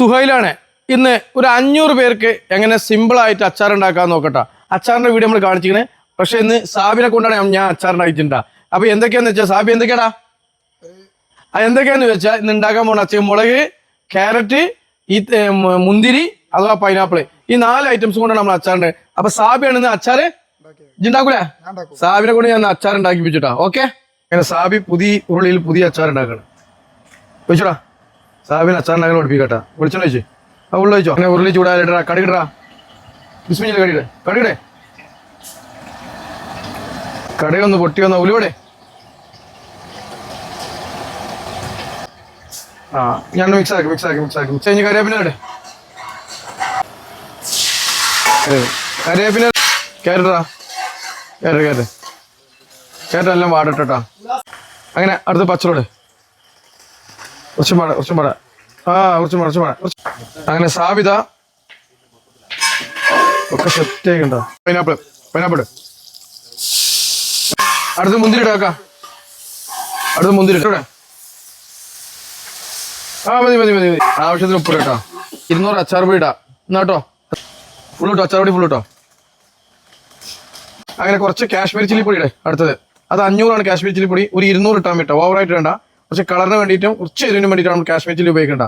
സുഹൈലാണ്. ഇന്ന് ഒരു അഞ്ഞൂറ് പേർക്ക് എങ്ങനെ സിമ്പിളായിട്ട് അച്ചാർ ഉണ്ടാക്കാൻ നോക്കട്ടെ. അച്ചാറിന്റെ വീഡിയോ നമ്മൾ കാണിച്ചിരിക്കണേ. പക്ഷെ ഇന്ന് സാബിനെ കൊണ്ടാണ് ഞാൻ- അച്ചാർ ഉണ്ടാക്കിയിട്ടുണ്ടാ അപ്പൊ എന്തൊക്കെയാന്ന് വെച്ചാൽ സാബി എന്തൊക്കെയാടാ? ആ എന്തൊക്കെയാന്ന് വെച്ചാൽ ഇന്ന് ഉണ്ടാക്കാൻ പോണ അച്ഛൻ മുളക് ക്യാരറ്റ് ഈ മുന്തിരി അഥവാ പൈനാപ്പിൾ ഈ നാല് ഐറ്റംസ് കൊണ്ടാണ് നമ്മൾ അച്ചാറുണ്ട് അപ്പൊ സാബിയാണ് ഇന്ന് അച്ചാറ്? ഇജ്ജുണ്ടാക്കൂലേ സാബിനെ കൊണ്ട് ഞാൻ അച്ചാർ ഉണ്ടാക്കി വെച്ചിട്ടാ ഓക്കെ? അങ്ങനെ സാബി പുതിയ ഉരുളിയിൽ പുതിയ അച്ചാർ ഉണ്ടാക്കണം. വെച്ചോടാ. സാബിന് അച്ചാറിന് അങ്ങനെ പഠിപ്പിക്കട്ടാ. വിളിച്ചോ വെച്ച് ആ ഉള്ളു വെച്ചോ അങ്ങനെ ഉരുളി ചൂടാലിട്ടാ കടിക്കട്ടാ ബിസ്മിഞ്ഞിൽ കടിയിടെ കടിയിടെ കടയൊന്ന് പൊട്ടി വന്ന ഉലുവടെ. ആ ഞാൻ മിക്സ് ആക്കി മിക്സ് ആക്കി മിക്സ് ആക്കി. മിക്സ് കഴിഞ്ഞ് കറിവേപ്പിന ഇടെ. കറിവേപ്പിന കയറ കയറ കയറ എല്ലാം വാടട്ടാ അങ്ങനെ അടുത്ത പച്ചറോട് കുറച്ചും പാട കുറച്ചും ആ കുറച്ചും കുറച്ചും പാട. അങ്ങനെ സാബിത ഒക്കെ സെറ്റ് ആയിക്കണ്ടോ പൈനാപ്പിൾ പൈനാപ്പിൾ അടുത്ത് മുന്തിരി ഇടാക്ക അടുത്ത് മുന്തിരി ഇട്ടോടെ? ആ മതി മതി മതി മതി. ആവശ്യത്തിന് ഉപ്പ് കേട്ടോ. ഇരുന്നൂറ് അച്ചാർ പൊടി ഇടാ. എന്നാട്ടോ ഫുൾ ഇട്ടോ അച്ചാർ പൊടി ഫുൾ ഇട്ടോ അങ്ങനെ കുറച്ച് കാശ്മീരി ചില്ലി പൊടി ഇടേ. അടുത്തത്. അത് അഞ്ഞൂറാണ് കാശ്മീരി ചില്ലി പൊടി. ഒരു ഇരുന്നൂറ് ഇട്ടാൻ പറ്റും ഓവറായിട്ട് വേണ്ട. കുറച്ച് കളറിന് വേണ്ടിയിട്ടും കുറച്ച് എരിവിന് വേണ്ടിയിട്ടാണ് നമ്മൾ കാശ്മീരിൽ ഉപയോഗിക്കേണ്ട.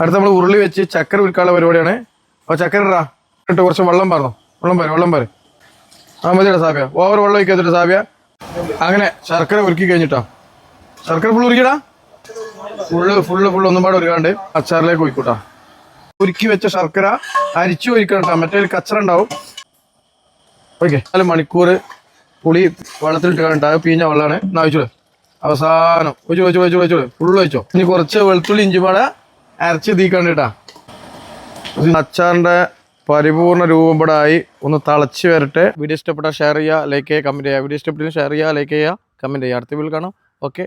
അടുത്ത് നമ്മൾ ഉരുളി വെച്ച് ചക്കര ഉരുക്കാനുള്ള പരിപാടിയാണ്. അപ്പോൾ ചക്കര ഇടാ. ഇട്ട് കുറച്ച് വെള്ളം പറഞ്ഞു വെള്ളം പാര് വെള്ളം പാര്. ആ മതിയുടെ സാബിയ. ഓവർ വെള്ളം ഒഴിക്കാത്തിട്ട് സാബിയ. അങ്ങനെ ശർക്കര ഉരുക്കി കഴിഞ്ഞിട്ടോ. ശർക്കര ഫുൾ ഉരുക്കിടാ ഫുള്ള് ഫുള്ള് ഫുള്ള് ഒന്നും പാടെ ഒരുക്കാണ്ട് അച്ചാറിലേക്ക് ഒഴിക്കൂട്ടാ. ഉരുക്കി വെച്ച ശർക്കര അരിച്ചു ഒഴിക്കണം മറ്റേ കച്ചറ ഉണ്ടാവും. ഓക്കെ നാല് മണിക്കൂർ പുളി വെള്ളത്തിലിട്ട് കണ്ട പീഞ്ഞ വെള്ളമാണ് എന്നാ ഒഴിച്ചോളൂ അവസാനം. ഒഴിച്ചു ഒഴിച്ചു ഒഴിച്ചു ഒഴിച്ചോളൂ ഫുള്ള് ഒഴിച്ചോ. ഇനി കുറച്ച് വെളുത്തുള്ളി ഇഞ്ചി പാടെ അരച്ച് തീക്കണ്ടിട്ടാ അച്ചാറിന്റെ പരിപൂർണ രൂപം ഇവിടെ ഒന്ന് തളച്ച് വരട്ടെ. വീഡിയോ ഇഷ്ടപ്പെട്ടാൽ ഷെയർ ചെയ്യുക ലൈക്ക് ചെയ്യുക കമന്റ് ചെയ്യുക. വീഡിയോ ഇഷ്ടപ്പെട്ടാൽ ഷെയർ ചെയ്യുക ലൈക്ക് ചെയ്യുക കമന്റ് ചെയ്യുക. അടുത്ത വീട്ടിൽ കാണാം. ഓക്കെ